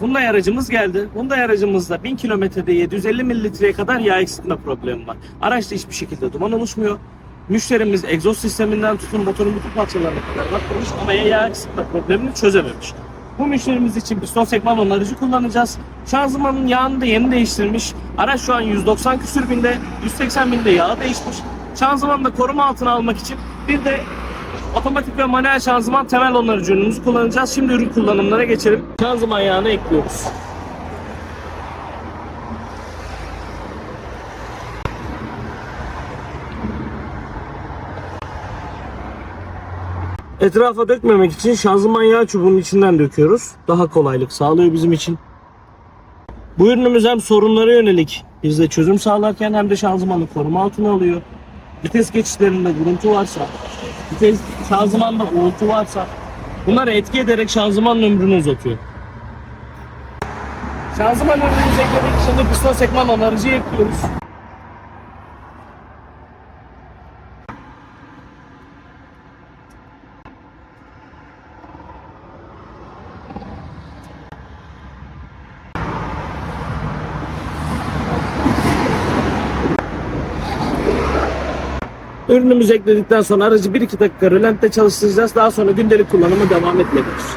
Hyundai aracımız geldi. Hyundai aracımızda 1000 kilometrede 750 mililitreye kadar yağ eksiltme problemi var. Araçta hiçbir şekilde duman oluşmuyor. Müşterimiz egzoz sisteminden tutun motorun bütün parçalarına kadar bakmış ama yağ eksiltme problemini çözememiş. Bu müşterimiz için piston sekman onarıcı kullanacağız. Şanzımanın yağını da yeni değiştirmiş. Araç şu an 190 küsür binde, 180 binde yağı değişmiş. Şanzımanı da koruma altına almak için bir de Otomatik ve manuel şanzıman temel onarıcı ürünümüzü kullanacağız. Şimdi ürün kullanımlara geçelim. Şanzıman yağını ekliyoruz. Etrafa dökmemek için şanzıman yağ çubuğunun içinden döküyoruz. Daha kolaylık sağlıyor bizim için. Bu ürünümüz hem sorunlara yönelik bizde çözüm sağlarken hem de şanzımanı koruma altına alıyor. Vites geçişlerinde gürültü varsa, vites şanzımanda uğultu varsa bunları etki ederek şanzıman ömrünü uzatıyor. Şanzıman ömrümüzü ekledik. Şimdi piston sekman onarıcıyı ekliyoruz. Ürünümüzü ekledikten sonra aracı 1-2 dakika rölantte çalıştıracağız. Daha sonra gündelik kullanıma devam etmeliyiz.